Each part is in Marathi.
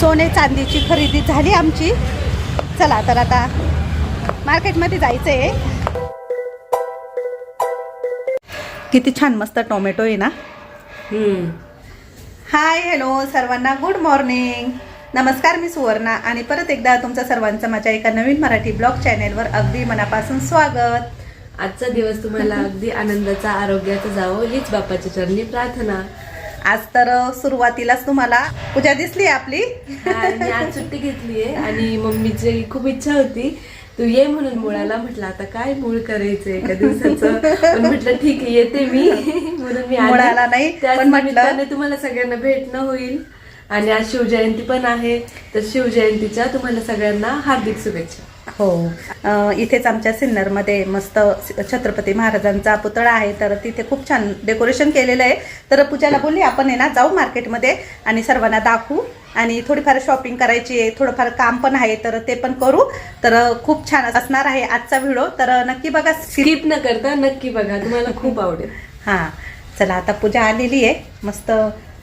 सोने चांदीची खरेदी झाली आमची. चला तर आता मार्केटमध्ये जायचं आहे किती छान मस्त टोमॅटो आहे ना? हाय हॅलो सर्वांना गुड मॉर्निंग नमस्कार मी सुवर्णा आणि परत एकदा तुमचं सर्वांचं माझ्या एका नवीन मराठी ब्लॉग चॅनेलवर अगदी मनापासून स्वागत. आजचा दिवस तुम्हाला अगदी आनंदाचा आरोग्याचा जावो हीच बापाच्या चरणी प्रार्थना. आज तर सुरुवातीलाच तुम्हाला पूजा दिसली आपली. आणि आज सुट्टी घेतलीये आणि मम्मीची खूप इच्छा होती. तू ये म्हणून मुळाला म्हटलं आता काय मूळ करायचंय एका दिवसाचं? म्हटलं ठीक आहे येते मी. म्हणून मी. मुळाला नाही, पण म्हटलं- तुम्हाला सगळ्यांना भेटणं होईल. आणि आज शिवजयंती पण आहे. तर शिवजयंतीच्या तुम्हाला सगळ्यांना हार्दिक शुभेच्छा. हो. इथेच आमच्या सिन्नरमध्ये मस्त छत्रपती महाराजांचा पुतळा आहे. तर तिथे खूप छान डेकोरेशन केलेलं आहे. तर पूजाला बोलली आपण आहे ना जाऊ मार्केटमध्ये आणि सर्वांना दाखवू. आणि थोडीफार शॉपिंग करायची आहे थोडंफार काम पण आहे तर ते पण करू. तर खूप छान असणार आहे आजचा व्हिडिओ. तर नक्की बघा स्किप न करता नक्की बघा तुम्हाला खूप आवडेल. हां. चला आता पूजा आलेली आहे. मस्त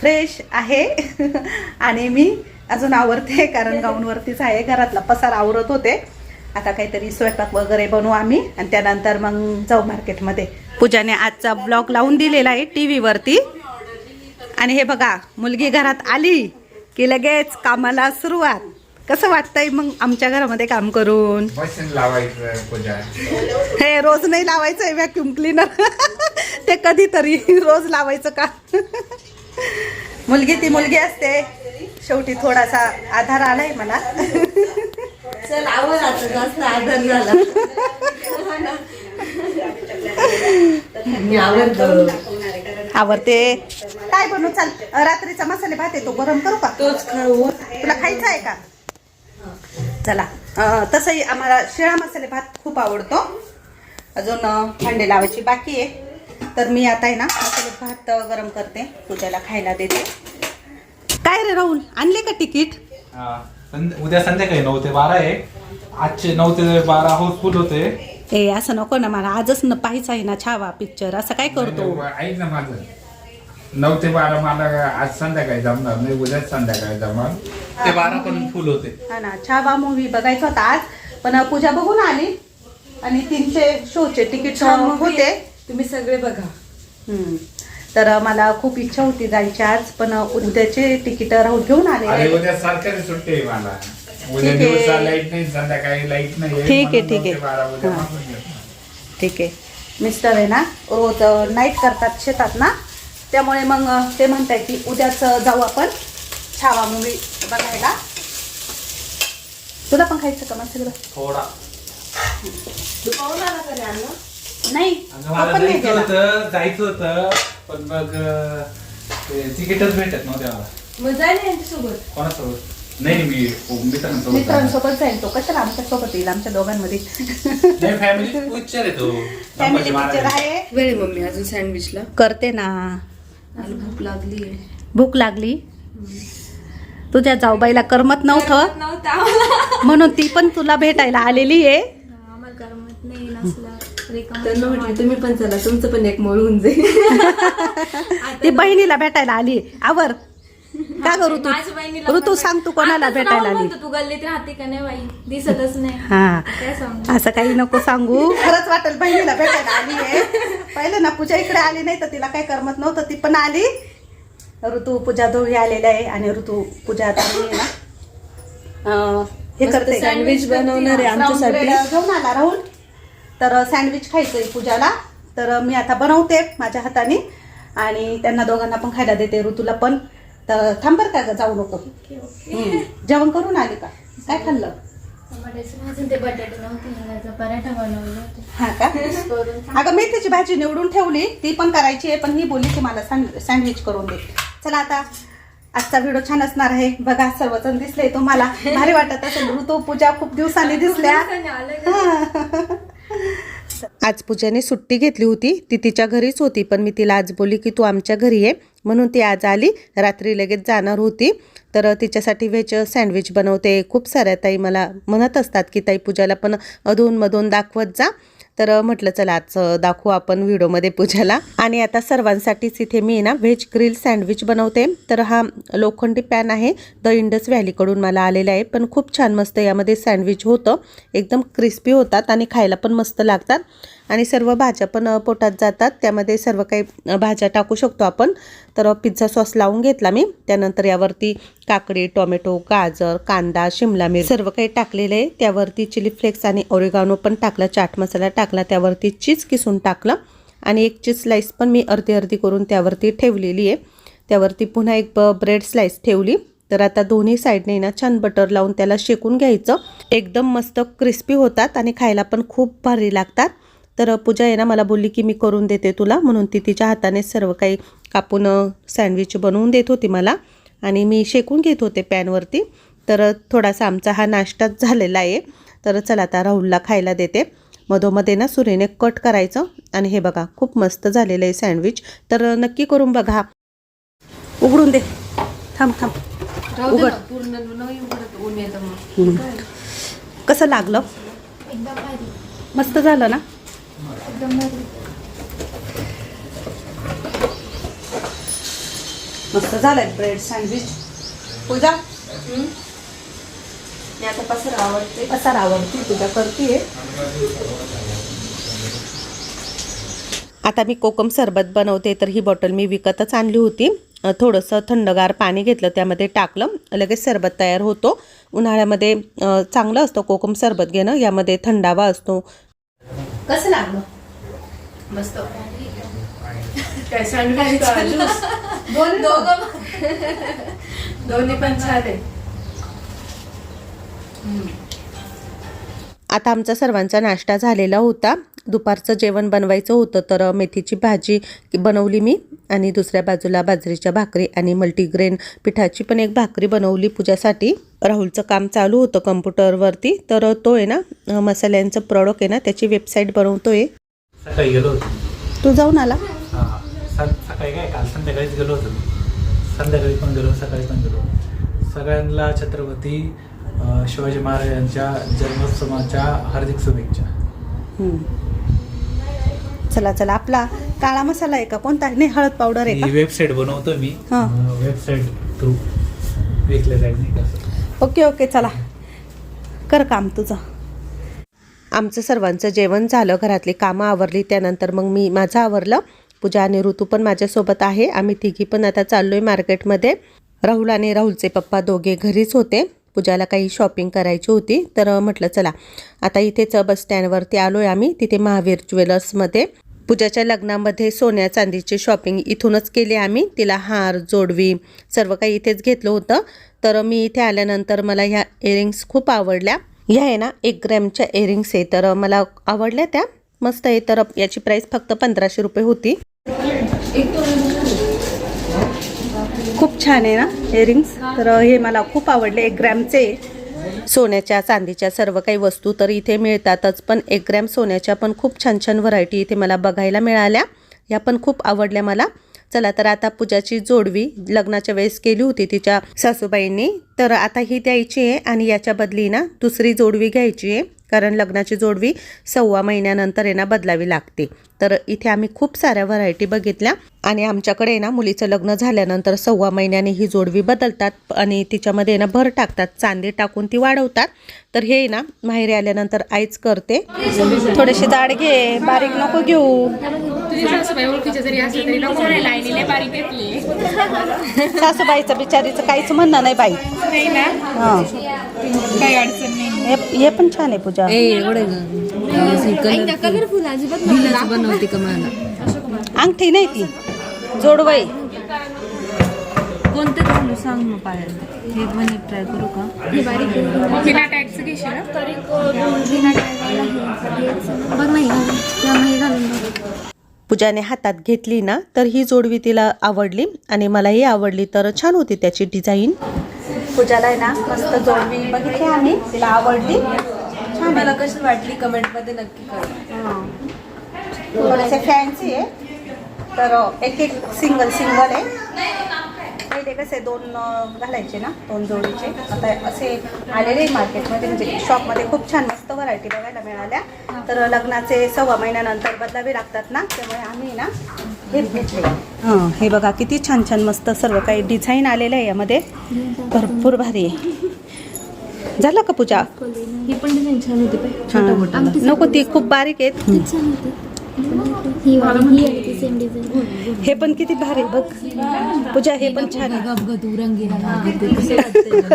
फ्रेश आहे. आणि मी अजून आवरते कारण गाऊनवरतीच आहे. घरातला पसार आवरत होते. आता काहीतरी स्वयंपाक वगैरे बनवू आम्ही. आणि त्यानंतर मग जाऊ मार्केटमध्ये. पूजाने आजचा ब्लॉग लावून दिलेला आहे टी व्हीवरती आणि हे बघा मुलगी घरात आली की लगेच कामाला सुरुवात. कसं वाटतंय मग आमच्या घरामध्ये काम करून? हे रोज नाही लावायचं आहे व्हॅक्युम क्लीनर ते कधीतरी रोज लावायचं का? मुलगी ती मुलगी असते. शेवटी थोडासा आधार आलाय मला. चल आवर आता जास्त आदर झाला. मी आवडतो. आवडते. काय बनवू? चाल रात्रीचा मसाले भात आहे तो गरम करू का? तोच खाऊ. तुला खायचा आहे का? चला तसंही आम्हाला शिळा मसाले भात खूप आवडतो. अजून भांडे लावायची बाकी आहे. तर मी आता आहे ना मसाले भात गरम करते. पूजाला खायला देते. काय रे राहुल आणले का तिकीट? हा. संध्या- उद्या संध्याकाळी नऊ ते बारा आहे. आजचे नऊ ते बारा हाऊसफुल होते. ए असं नको ना मला. आजच न पाहायचं आहे ना छावा पिक्चर असं काय करतो? ऐक ना माझं. नऊ ते बारा मला आज संध्याकाळी जमणार नाही. उद्याच संध्याकाळी जमणार. ते बारा पण फुल होते. हा ना छावा मूवी बघायचा होता आज. पण पूजा बघून आली. आणि तीनशे शोचे तिकीट होते. तुम्ही सगळे बघा. हम्म. तर मला खूप इच्छा होती जायची आज पण उद्याचे तिकीट राहुल घेऊन आले अरे उद्या सरकारी सुट्टी आहे मला. उद्या ठीक आहे. दिवसा लाइट नाही संध्याकाळी लाइट नाही ठीक आहे, ठीक आहे. हा. ठीक मिस्टर आहे ना रोज नाईट करतात शेतात ना? त्यामुळे मग ते म्हणताय की उद्याच जाऊ आपण. छावा मूवी बघायला. तुला पण खायचं का मग सगळं थोडा. नाही जायचं होतं. पण मग ते तिकीटच भेटत नव्हते मला. मग जाय ना यांच्यासोबत? कोणासोबत? नाही मी मित्रांसोबत जाणार. मित्रांसोबत जाईल तो. कशाला आमच्यासोबत येईल? आमच्या दोघांमध्ये. नाही फॅमिली पिक्चर आहे तो. Family Sambhaji picture Maharaj. आहे वेळ मम्मी अजून सँडविचला करते ना. मला भूक लागली भूक लागली? तुझ्या जाऊबाईला करमत नव्हतं? म्हणून ती पण तुला भेटायला आलेली आहे आम्हाला करमत नाही नसलं रिकामं त्यांना म्हटलं तुम्ही पण चला तुमचं पण एक मोळ होऊन जाईल. ती बहिणीला भेटायला आली. आवर. का करू तू ऋतू सांग तू कोणाला भेटायला आली? तू गल्लीत राहते का नाही बाई? दिसतच नाही. हा. असं काही नको सांगू. खरंच वाटेल बहिणीला भेटायला आली आहे. पहिले ना पूजा इकडे आली नाही तर तिला काही करमत नव्हतं. ती पण आली. ऋतू पूजा दोघी आलेल्या आहे आणि ऋतू पूजा आता आहे ना. अं, हे करते. सँडविच बनवणार आहे आमच्यासाठी. घेऊन आला राहुल. तर सँडविच खायचंय पूजाला. तर मी आता बनवते माझ्या हाताने आणि त्यांना दोघांना पण खायला देते ऋतूला पण. तर थांब बरं का ग, जाऊ नको. जेवण करून आली का? काय खाल्लं? हा का? अगं मेथीची भाजी निवडून ठेवली ती पण करायची आहे पण ही बोलली की मला सँड- सँडविच करून दे. चला आता आजचा व्हिडिओ छान असणार आहे. बघा सर्वजण दिसले तुम्हाला. भारी वाटत असेल ऋतू पूजा खूप दिवसांनी दिसल्या. आज पूजाने सुट्टी घेतली होती. ती तिच्या घरीच होती पण मी तिला आज बोलली की तू आमच्या घरी ये. म्हणून ती आज आली. रात्री लगेच जाणार होती. तर तिच्यासाठी व्हेज सँडविच बनवते. खूप साऱ्या ताई मला म्हणत असतात की ताई पूजाला पण अधूनमधून दाखवत जा. तर म्हटलं चला आज दाखवू आपण व्हिडिओमध्ये पूजाला. आणि आता सर्वांसाठीच इथे मी ना व्हेज ग्रिल सँडविच बनवते. तर हा लोखंडी पॅन आहे. द इंडस व्हॅलीकडून मला आलेला आहे. पण खूप छान मस्त यामध्ये सँडविच होतं. एकदम क्रिस्पी होतात आणि खायला पण मस्त लागतात. आणि सर्व भाज्या पण पोटात जातात. त्यामध्ये सर्व काही भाज्या टाकू शकतो आपण. तर पिझ्झा सॉस लावून घेतला मी. त्यानंतर यावरती काकडी टोमॅटो गाजर कांदा शिमला मिरची सर्व काही टाकलेलं आहे. त्यावरती चिली फ्लेक्स आणि ओरिगानो पण टाकला. चाट मसाला टाकला. त्यावरती चीज किसून टाकलं. आणि एक चीज स्लाईस पण मी अर्धी अर्धी करून त्यावरती ठेवलेली आहे. त्यावरती पुन्हा एक ब ब्रेड स्लाईस ठेवली. तर आता दोन्ही साईडने ना छान बटर लावून त्याला शेकून घ्यायचं. एकदम मस्त क्रिस्पी होतात आणि खायला पण खूप भारी लागतात. तर पूजा आहे ना मला बोलली की मी करून देते तुला. म्हणून ती तिच्या हाताने सर्व काही कापून सँडविच बनवून देत होती मला. आणि मी शेकून घेत होते पॅनवरती तर थोडासा आमचा हा नाश्ताच झालेला आहे. तर चला आता राहुलला खायला देते. मधोमध्ये ना सुरीने कट करायचं. आणि हे बघा खूप मस्त झालेलं आहे सँडविच तर नक्की करून बघा. उघडून दे. थांब थांब. उघड. कसं लागलं? मस्त झालं ना? मस्त झालंय ब्रेड सँडविच. पूजा? मी आता पसर आवडते. पसार आवडती पूजा करते आता मी कोकम सरबत बनवते तर ही बॉटल मी विकतच आणली होती. थोडंसं थंडगार पाणी घेतलं त्यामध्ये टाकलं. लगेच सरबत तयार होतो. उन्हाळ्यामध्ये चांगलं असतं कोकम सरबत घेणं यामध्ये थंडावा असतो. कसं लागलं? मस्त. काय दोन्ही पण छान आहे. आता आमचा सर्वांचा नाश्ता झालेला होता. दुपारचं जेवण बनवायचं होतं तर मेथीची भाजी बनवली मी आणि दुसऱ्या बाजूला बाजरीच्या भाकरी आणि मल्टीग्रेन पिठाची पण एक भाकरी बनवली पूजासाठी. राहुलचं काम चालू होतं कम्प्युटरवरती तर तो आहे ना मसाल्यांचं प्रॉडक्ट आहे ना त्याची वेबसाईट बनवतोय. सकाळी गेलो होतो. तू जाऊन आला? हां सकाळी काय? काल संध्याकाळीच गेलो होतो. संध्याकाळी पण गेलो सकाळी पण गेलो. सगळ्यांना छत्रपती शिवाजी महाराजांच्या जन्मोत्सवाच्या हार्दिक शुभेच्छा. चला चला. आपला काळा मसाला आहे का? कोणता? नाही हळद पावडर आहे वेबसाईट बनवतो मी. वेबसाईट थ्रू विकल्या जाईल ओके ओके. चला. कर काम तुझं. आमचं सर्वांचं जेवण झालं घरातली कामं आवरली त्यानंतर मग मी माझं आवरलं. पूजा आणि ऋतू पण माझ्यासोबत आहे. आम्ही तिघी पण आता चाललो आहे मार्केटमध्ये. राहुल आणि राहुलचे पप्पा दोघे घरीच होते. पूजाला काही शॉपिंग करायची होती तर म्हटलं चला आता इथेच बस स्टँडवरती आलो आहे आम्ही तिथे महावीर ज्वेलर्समध्ये. पूजाच्या लग्नामध्ये सोन्या चांदीची शॉपिंग इथूनच केली आम्ही. तिला हार जोडवी सर्व काही इथेच घेतलं होतं. तर मी इथे आल्यानंतर मला ह्या इयरिंग्स खूप आवडल्या. ह्या आहे ना एक ग्रॅमच्या इयरिंग्स आहे. तर मला आवडल्या त्या. मस्त आहे. तर याची प्राईस फक्त पंधराशे रुपये होती. खूप छान आहे ना इयरिंग्स तर हे मला खूप आवडले. एक ग्रॅमचे. सोन्याच्या चांदीच्या सर्व काही वस्तू तर इथे मिळतातच. पण एक ग्रॅम सोन्याच्या पण खूप छान छान व्हरायटी इथे मला बघायला मिळाल्या. या पण खूप आवडल्या मला. चला तर आता पूजाची जोडवी लग्नाच्या वेळेस केली होती तिच्या सासूबाईंनी. तर आता ही द्यायची आहे आणि याच्या बदली ना दुसरी जोडवी घ्यायची आहे. कारण लग्नाची जोडवी सव्वा महिन्यानंतर आहे ना बदलावी लागते. तर इथे आम्ही खूप साऱ्या व्हरायटी बघितल्या आणि आमच्याकडे ना मुलीचं लग्न झाल्यानंतर सव्वा महिन्याने ही जोडवी बदलतात आणि तिच्यामध्ये ना भर टाकतात चांदी टाकून ती वाढवतात. तर हे ना माहेरी आल्यानंतर आईच करते. थोडेसे जाड घे बारीक नको घेऊ. सासूबाईचं बिचारीचं काहीच म्हणणं नाही बाई. हां. हे हे पण छान आहे पूजा. कलरफुल अजिबात बनवते का मला? अंगठी नाही ती. जोडवाई कोणते घालू सांग मग पायाला. हे पण एक ट्राय करू का? ही बारीक बिना टॅगचं घेशील? तरी बिना टॅगवाला हे हेच. बघ नाही घालून. किंवा नाही घालून बघ. पूजाने हातात घेतली ना तर ही जोडवी तिला आवडली आणि मलाही आवडली. तर छान होती त्याची डिझाईन पूजाला आहे ना मस्त जोडवी बघितली आम्ही तिला आवडली छान मला कशी वाटली कमेंटमध्ये नक्की कळवा. थोडेसे फॅन्सी आहे तर एक एक सिंगल सिंगल आहे. पहिले कसे दोन घालायचे ना दोन जोडीचे. आता असे आलेले मार्केटमध्ये म्हणजे शॉपमध्ये खूप छान मस्त व्हरायटी बघायला मिळाल्या. तर लग्नाचे सव्वा महिन्यानंतर बदलावे लागतात ना त्यामुळे आम्ही ना हेच घेतले. हां हे बघा किती छान छान मस्त सर्व काही डिझाईन आलेलं आहे यामध्ये. भरपूर भारी आहे. झालं का पूजा? ही पण डिझाईन छान होती पाय छोटा मोठा. हां. नको ती खूप बारीक आहेत. ही वाली ही सेम डिझाईन हे पण किती भारी बघ. पूजा हे पण छान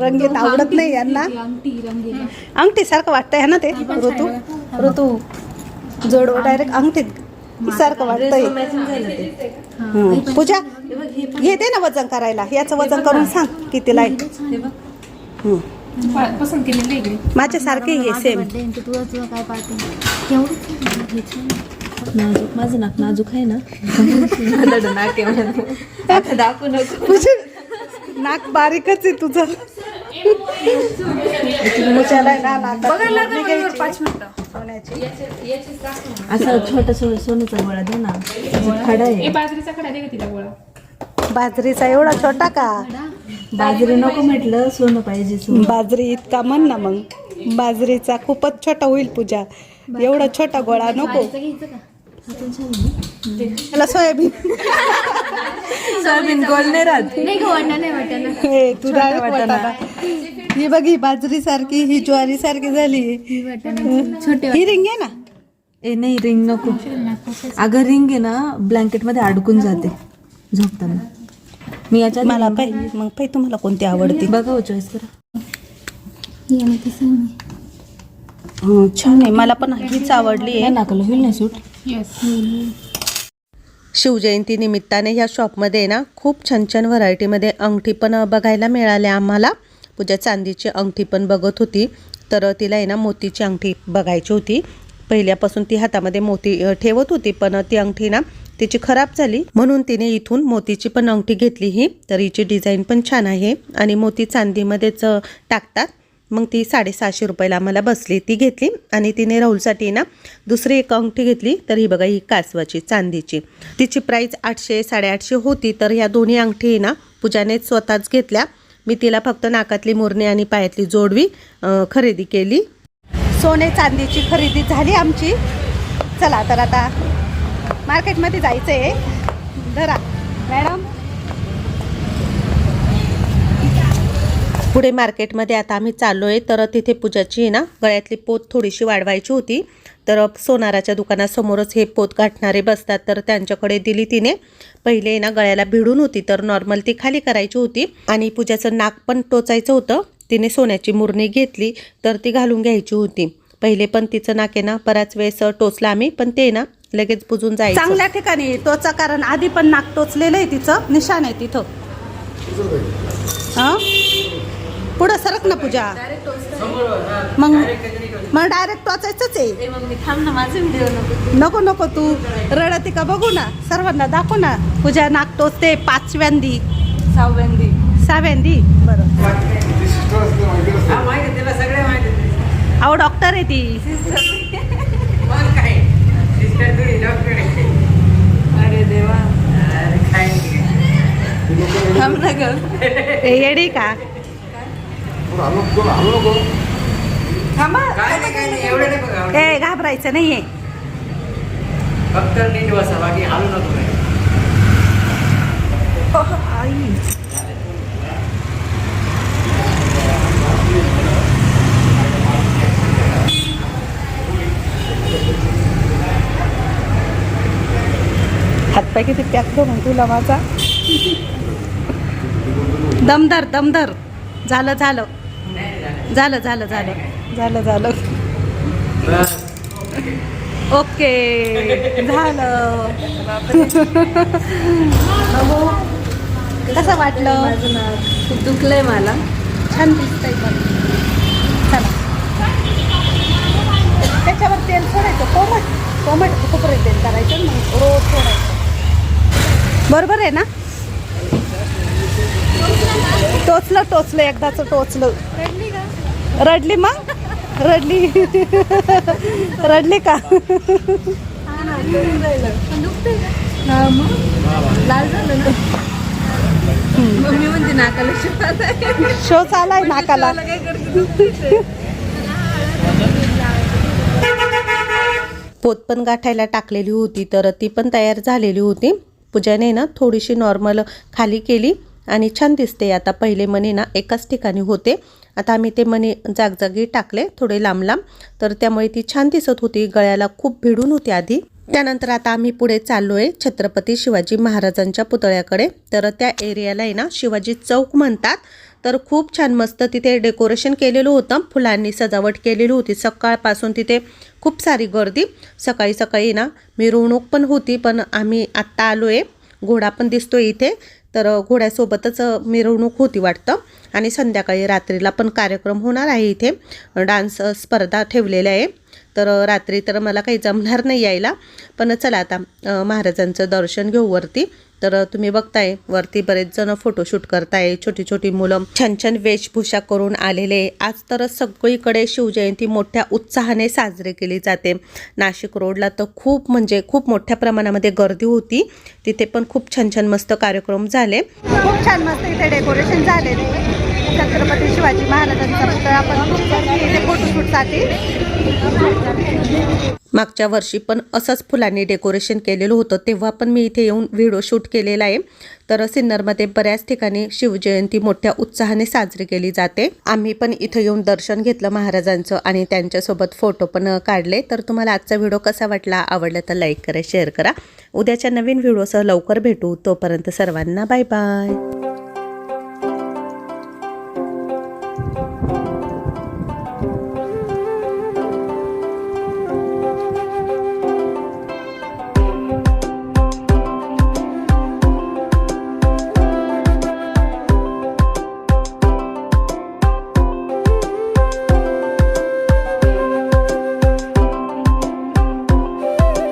रंगीत आवडत नाही यांना. अंगठी सारखं वाटतंय ना ते? ऋतू. ऋतू. जोड डायरेक्ट अंगठीत. सारखं वाटतंय. ते. हं. पूजा घेते ना वजन करायला. याचं वजन करून सांग कितीला आहे हं. पसंत केलेली वेगळी माझ्या सारखे हे सेम तुझं काय छान नाजूक माझं नाक नाजूक आहे ना? नाक आहे दाखवू नको. तुझे नाक बारीकच आहे तुझं. असं छोटा सो सोन्याचा गोळा दे ना. खडा आहे. बाजरीचा कडा दे का तिला गोळा? बाजरीचा एवढा छोटा का? बाजरी नको म्हटलं सोनं पाहिजे बाजरी इतका म्हण ना मग. बाजरीचा खूपच छोटा होईल पूजा. एवढा छोटा गोळा नको. घ्यायचं का? त्याला सोयाबीन. सोयाबीन गोल नाही राहत. हे तू डायरेक्ट वाटाणा. ही बघ ही बाजरी सारखी ही ज्वारी सारखी झाली ही ही रिंग आहे ना? ए नाही रिंग नको. अगं रिंग आहे ना ब्लँकेटमध्ये अडकून जाते. झोपताना. मी याच्यात मला पाय मग पाय तुम्हाला कोणती आवडते? बघा हो चॉईस करा ही आणि ती सेम आहे हं, छान आहे. मला पण हीच आवडली आहे. नाही नाकाला होईल ना सूट? शिवजयंती निमित्ताने ह्या शॉपमध्ये ना खूप छान छान व्हरायटीमध्ये अंगठी पण बघायला मिळाल्या आम्हाला. पूजा चांदीची अंगठी पण बघत होती. तर तिला आहे ना मोतीची अंगठी बघायची होती. पहिल्यापासून ती हातामध्ये मोती ठेवत होती पण ती अंगठी ना तिची खराब झाली. म्हणून तिने इथून मोतीची पण अंगठी घेतली ही. तर हिची डिझाईन पण छान आहे. आणि मोती चांदीमध्येच टाकतात. मग ती साडेसहाशे रुपयाला आम्हाला बसली. ती घेतली आणि तिने राहुलसाठी ना दुसरी एक अंगठी घेतली. तर ही बघा ही कासवाची चांदीची. तिची प्राईस आठशे साडेआठशे होती. तर ह्या दोन्ही अंगठी ना पूजाने स्वतःच घेतल्या. मी तिला फक्त नाकातली मुरणी आणि पायातली जोडवी खरेदी केली. सोने चांदीची खरेदी झाली आमची. चला तर आता मार्केटमध्ये जायचं आहे धरा. मॅडम पुढे मार्केटमध्ये आता आम्ही चाललो आहे तर तिथे पूजाची आहे ना गळ्यातली पोत थोडीशी वाढवायची होती. तर सोनाराच्या दुकानासमोरच हे पोत गाठणारे बसतात तर त्यांच्याकडे दिली तिने. पहिले आहे ना गळ्याला भिडून होती तर नॉर्मल ती खाली करायची होती. आणि पूजाचं नाक पण टोचायचं होतं. तिने सोन्याची मुरणी घेतली तर ती घालून घ्यायची होती. पहिले पण तिचं नाक आहे ना बराच वेळेस टोचला आम्ही पण ते ना लगेच बुजून जायचं. चांगल्या ठिकाणी टोचा कारण आधी पण नाक टोचलेलं आहे तिचं निशाण आहे तिथं. हा? पुढं सरक ना पूजा. मग मग डायरेक्ट टोचायचंच आहे. नको नको तू. रडती का बघू ना? सर्वांना दाखव ना. पूजा नाक टोचते पाचव्यांदी. सहाव्यांदी. सहाव्यांदी? बरं. अहो डॉक्टर आहे ती. अरे देवा. येडी का? ए घाबरायचं नाहीये. फक्त नीट बसा बाकी हालू नको काय. हातपाय किती पॅक करून तुला माझा. दमदार दमदार. झालं झालं. झालं झालं झालं. झालं झालं. ओके. झालं. कसं वाटलं? माझं नाक खूप दुखलंय मला. छान दिसतंय चला. त्याच्यावर तेल सोडायचं. कोमट कोमट खोबरे तेल करायचं मग रोज सोडायचं. बरोबर आहे ना? टोचलं टोचलं एकदाच टोचलं. रडली मग रडली. रडली का? शो चालाय नाकाला. पोत पण गाठायला टाकलेली होती तर ती पण तयार झालेली होती. पूजाने ना थोडीशी नॉर्मल खाली केली आणि छान दिसते. आता पहिले मने ना एकाच ठिकाणी होते. आता आम्ही ते मणी जागजागी टाकले थोडे लांब लांब. तर त्यामुळे ती छान दिसत होती गळ्याला खूप भिडून होती आधी. त्यानंतर आता आम्ही पुढे चाललो आहे छत्रपती शिवाजी महाराजांच्या पुतळ्याकडे. तर त्या एरियाला आहे ना शिवाजी चौक म्हणतात. तर खूप छान मस्त तिथे डेकोरेशन केलेलं होतं फुलांनी सजावट केलेली होती. सकाळपासून तिथे खूप सारी गर्दी. सकाळी सकाळी ना मिरवणूक पण होती पण आम्ही आत्ता आलो आहे घोडा पण दिसतो इथे. तर घोड्यासोबतच मिरवणूक होती वाटतं. आणि संध्याकाळी रात्रीला पण कार्यक्रम होणार आहे इथे. डान्स स्पर्धा ठेवलेल्या आहे. तर रात्री तर मला काही जमणार नाही यायला. पण चला आता महाराजांचं दर्शन घेऊ वरती. तर तुम्ही बघताय वरती बरेच जण फोटोशूट करताय. छोटी छोटी मुलं छान छान वेशभूषा करून आलेले. आज तर सगळीकडे शिवजयंती मोठ्या उत्साहाने साजरी केली जाते. नाशिक रोडला तर खूप म्हणजे खूप मोठ्या प्रमाणामध्ये गर्दी होती. तिथे पण खूप छान छान मस्त कार्यक्रम झाले. खूप छान मस्त इथे डेकोरेशन झालेले. छत्रपती शिवाजी महाराजांचा पुतळा पण फोटोशूटसाठी मागच्या वर्षी पण असंच फुलांनी डेकोरेशन केलेलं होतं. तेव्हा पण मी इथे येऊन व्हिडिओ शूट केलेला आहे. तर सिन्नरमध्ये बऱ्याच ठिकाणी शिवजयंती मोठ्या उत्साहाने साजरी केली जाते. आम्ही पण इथं येऊन दर्शन घेतलं महाराजांचं आणि त्यांच्यासोबत फोटो पण काढले. तर तुम्हाला आजचा व्हिडिओ कसा वाटला आवडला तर लाईक करा शेअर करा. उद्याच्या नवीन व्हिडिओसह लवकर भेटू. तोपर्यंत सर्वांना बाय बाय.